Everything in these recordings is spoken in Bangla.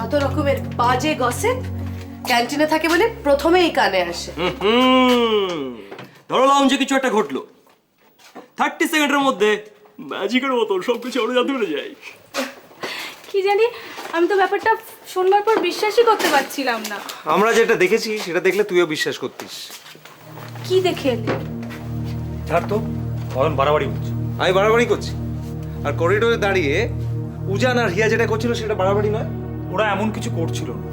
যত রকমের বাজে গসিপ ক্যান্টিনে থাকে বলে প্রথমেই কানে আসে। হুম ধরো লাউঞ্জে কিছু একটা ঘটলো। থার্টি সেকেন্ডের মধ্যে ম্যাজিকের মতো সব কিছু আমরা জানতে পেরে যাই কি জানি আমি তো ব্যাপারটা শোনবার পর বিশ্বাসই করতে পারছিলাম না। আমরা যেটা দেখেছি সেটা দেখলে তুইও বিশ্বাস করতিস। কি দেখে এলে? ছাড় তো অয়ন বাড়াবাড়ি হচ্ছে। আমি বাড়াবাড়ি করছি। আর করিডোরে দাঁড়িয়ে উজান আর হিয়া যেটা করছিল সেটা বাড়াবাড়ি নয়। ওরা এমন কিছু করছিল না।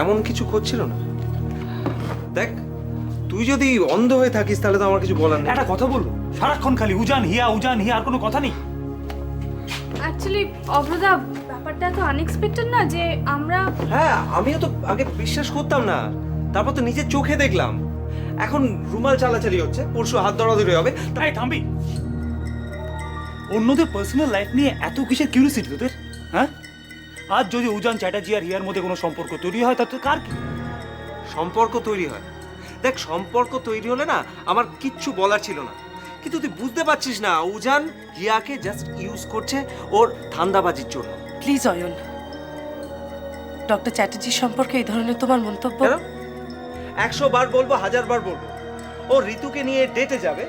এমন কিছু করছিল না? দেখ তুই যদি অন্ধ হয়ে থাকিস তাহলে তো আমার কিছু বলার নেই। একটা কথা বলব সারাক্ষণ খালি উজান হিয়া উজান হিয়া আর কোনো কথা নেই? অ্যাকচুয়ালি অভ্রদা ব্যাপারটা তো আনএক্সপেক্টেড না যে আমরা হ্যাঁ আমিও তো আগে বিশ্বাস করতাম না। তারপর তো নিজের চোখে দেখলাম। এখন রুমাল চালাচালি হচ্ছে পরশু হাত ধরাধরি হবে। তাই থামবি। অন্যদের পার্সোনাল লাইফ নিয়ে এত কিসের কিউরিয়াসিটি তোদের? হ্যাঁ? আজ যদি উজান চ্যাটার্জি আর হিয়ার মধ্যে কোনো সম্পর্ক তৈরি হয় তাতে কার কি? সম্পর্ক তৈরি হয়। দেখ সম্পর্ক তৈরি হলে না আমার কিচ্ছু বলার ছিল না। কিন্তু তুই বুঝতে পারছিস না উজান হিয়াকে জাস্ট ইউজ করছে ওর ধান্দাবাজির জন্য। প্লিজ অয়ন ডক্টর চ্যাটার্জি সম্পর্কে এই ধরনের তোমার মন্তব্য? কেন? একশো বার বলব হাজার বার বলব। ও ঋতুকে নিয়ে ডেটে যাবে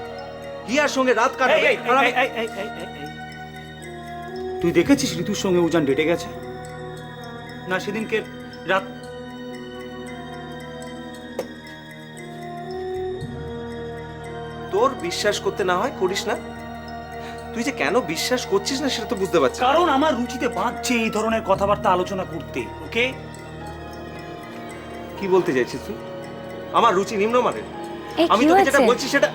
হিয়ার সঙ্গে রাত কাটাবে। আর আমি-। তুই দেখেছিস ঋতুর সঙ্গে উজান ডেটে গেছে? না সেদিনকে রাত তোর বিশ্বাস করতে না হয় করিস না। তুই যে কেন বিশ্বাস করছিস না সেটা তো বুঝতে পারছিস কারণ আমার রুচিতে বাঁধছে এই ধরনের কথাবার্তা আলোচনা করতে ওকে? কি বলতে চাইছিস তুই? আমার রুচি নিম্নমানের। আমি তোকে যেটা বলছি সেটা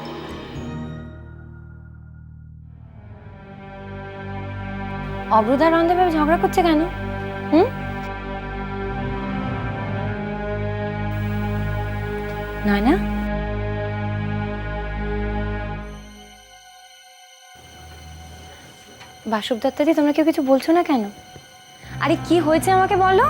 অব্রদার রন্ধে ঝগড়া করছে কেন? নয়না? বাসব দত্তাদি, তোমরা কেউ কিছু বলছো না কেন? আরে, কি হয়েছে আমাকে বলো?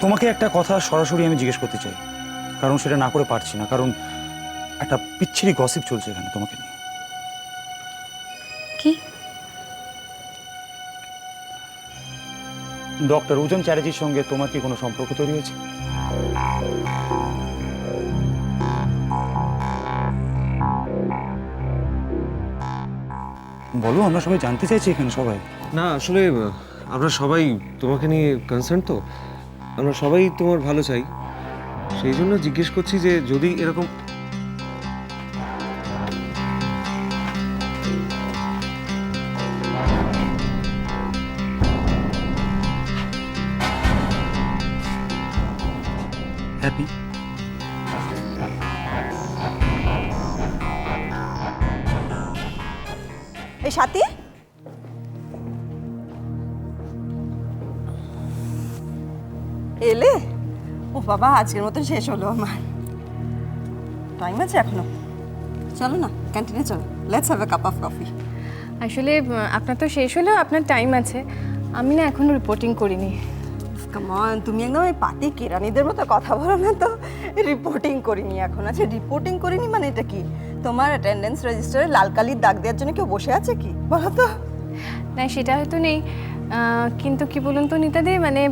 তোমাকে একটা কথা সরাসরি আমি জিজ্ঞেস করতে চাই। কারণ সেটা না করে পারছি না। কারণ একটা পিচ্ছিরি গসিপ চলছে এখানে তোমাকে নিয়ে। কি ডক্টর উজন চ্যাটার্জির সঙ্গে তোমার কি কোনো সম্পর্ক তৈরি হয়েছে? বলো আমরা সবাই জানতে চাইছি এখানে সবাই। না আসলে আমরা সবাই তোমাকে নিয়ে কনসার্ন তো। আমরা সবাই তোমার ভালো চাই। সেই জন্য জিজ্ঞেস করছি যে যদি এরকম হ্যাপি এই সাথী? এলে? ও বাবা আজকের মতো শেষ হলো আমার। টাইম আছে এখনও। চলো না ক্যান্টিনে চলো। Let's have a cup of coffee আসলে আপনার তো শেষ হলেও আপনার টাইম আছে। আমি না এখনও রিপোর্টিং করিনি। কামন তুমি একদম এই পাতি কেরানিদের মতো কথা বলো না তো। রিপোর্টিং করিনি এখন। আচ্ছা রিপোর্টিং করিনি মানে এটা কি? তোমার অ্যাটেন্ডেন্স রেজিস্টারে লাল কালির দাগ দেওয়ার জন্য কেউ বসে আছে কি? বলো তো। না, সেটা হয়তো নেই। কিন্তু কি বলুন তো নিতাদি মানে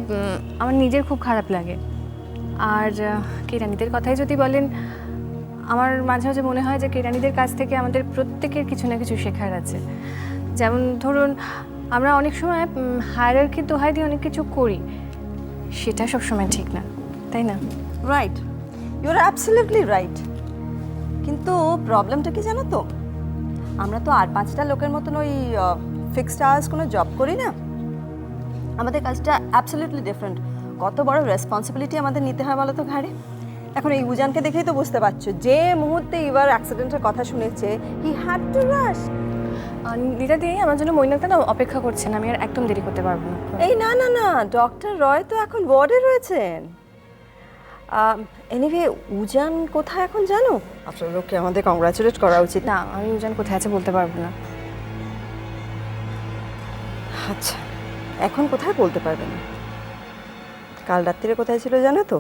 আমার নিজের খুব খারাপ লাগে। আর কেরানিদের কথাই যদি বলেন, আমার মাঝে মাঝে মনে হয় যে কেরানিদের কাছ থেকে আমাদের প্রত্যেকের কিছু না কিছু শেখার আছে। যেমন ধরুন, আমরা অনেক সময় হায়ারার্কির দোহাই দিয়ে অনেক কিছু করি। সেটা সবসময় ঠিক না, তাই না? রাইট ইউর অ্যাবসলিউটলি রাইট কিন্তু প্রবলেমটা কি জানো তো? আমরা তো আর পাঁচটা লোকের মতন ওই ফিক্সড আওয়ার্স কোনো জব করি না। আমাদের কাজটা অ্যাবসলিউটলি ডিফারেন্ট কত বড় রেসপন্সিবিলিটি আমাদের নিতে হয় বলো তো ঘাড়ে? এখন এই উজানকে দেখেই তো বুঝতে পারছ। যে মুহূর্তে এবার অ্যাক্সিডেন্টের কথা শুনেছে হি হ্যাড টু রাশ দিদা দিয়ে আমার জন্য মৈনাকটা না অপেক্ষা করছেন আমি আর একদম দেরি করতে পারব না। এই না না না ডক্টর রয় তো এখন ওয়ার্ডে রয়েছেন। এনিভে উজান কোথায় এখন জানো? আসলে লোককে আমাদের কংগ্রাচুলেট করা উচিত। না আমি উজান কোথায় আছে বলতে পারব না। আচ্ছা এখন কোথায় বলতে পারবে না? কাল রাত্রিরে কোথায় ছিল জানো তো?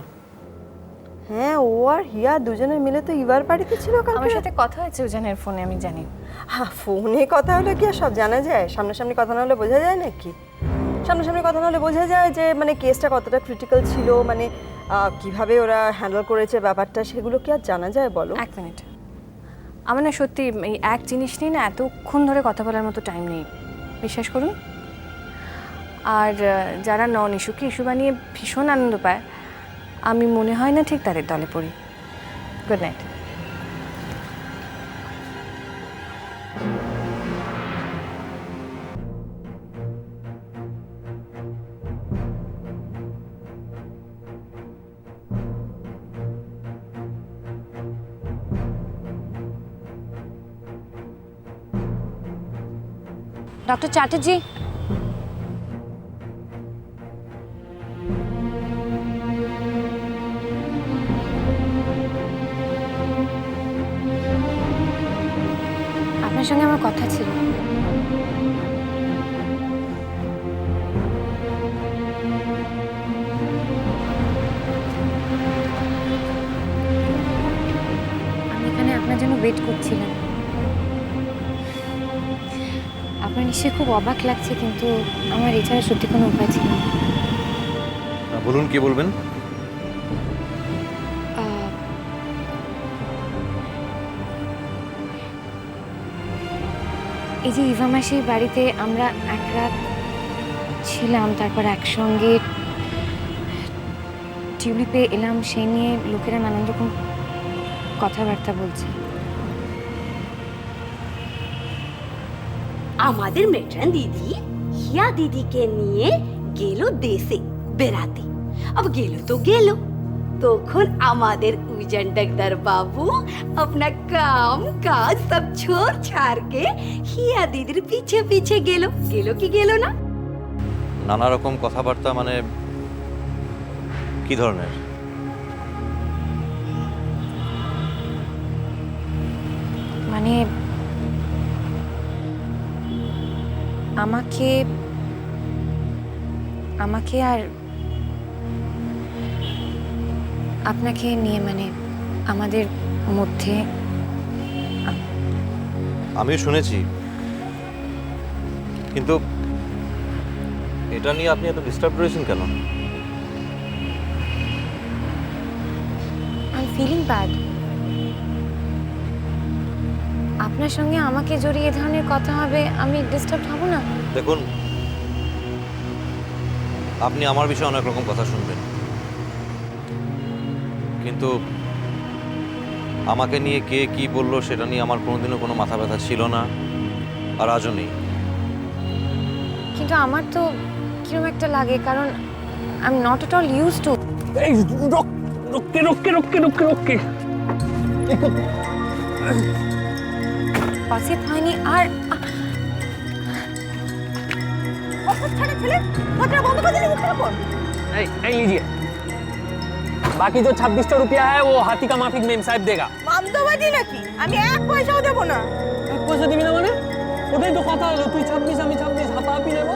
হ্যাঁ ও আর হিয়া দুজনে মিলে তো ইবার বাড়িতে ছিল আমার সাথে কথা হয়েছে উজানের ফোনে আমি জানি। হ্যাঁ ফোনে কথা হলে কি আর সব জানা যায়? সামনাসামনি কথা না হলে বোঝা যায় নাকি? সামনাসামনি কথা না হলে বোঝা যায় যে মানে কেসটা কতটা ক্রিটিক্যাল ছিল মানে কীভাবে ওরা হ্যান্ডেল করেছে ব্যাপারটা সেগুলো কি আর জানা যায় বলো? এক মিনিট আমার না সত্যি এই এক জিনিস নিয়ে না এতক্ষণ ধরে কথা বলার মতো টাইম নেই। বিশ্বাস করুন। আর যারা নন ইস্যুকে ইস্যু বানিয়ে ভীষণ আনন্দ পায় আমি মনে হয় না ঠিক তাদের দলে পড়ি। Good night doctor Chatterjee wait করছিলাম। আপনার নিশ্চয়ই খুব অবাক লাগছে, কিন্তু আমার এছাড়া সত্যি কোনো উপায় ছিল না। বলুন, কি বলবেন? এই যে ইভা মাসির বাড়িতে আমরা এক রাত ছিলাম, তারপর একসঙ্গে টিউলিপে এলাম, সেই নিয়ে লোকেরা নানান রকম কথাবার্তা বলছে। আমাদের মেট্রান দিদি হিয়া দিদিকে নিয়ে গেল দেশে বেড়াতে। अब গেল তো গেল। তখন আমাদের উজন্ডকদার বাবু আপনার কাম কাজ সব ছোর ছাড়কে হিয়া দিদির পিছে পিছে গেল। গেল কি গেল না? নানা রকম কথাবার্তা মানে কি ধরনের? মানে আমাকে আমাকে আর আপনাকে নিয়ে মানে আমাদের মধ্যে আমিও শুনেছি। কিন্তু এটা নিয়ে আপনি এত ডিস্টার্ব রয়েছেন কেন? আই ফিলিং ব্যাড আপনার সঙ্গে আমাকে জড়িয়ে এ ধরনের কথা হবে আমি ডিস্টার্ব হব না? দেখুন আপনি আমার বিষয়ে অনেক রকম কথা শুনবেন। কিন্তু আমাকে নিয়ে কে কি বলল সেটা নিয়ে আমার কোনোদিনও কোনো মাথা ব্যথা ছিল না আর আজও নেই। কিন্তু আমার তো কীরকম একটা লাগে কারণ I am not at all use to এই রক্কে রক্কে রক্কে রক্কে রক্কে। পাশে হয়নি আর ছেলে বন্ধ করে দিলে মুখের উপর। এই এই লিজিয়া। बाकी जो छब्बीस सौ रुपया है वो हाथी का माफिक मेम साहब देगा মামদবাদী নাকি আমি এক পয়সাও দেবো না এক পয়সা দিবি না মানে ওটাই তো কথা হলো তুই ছাব্বিশ আমি ছাব্বিশ হাতাহাতি নেবো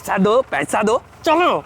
पैसा दो पैसा दो। चलो।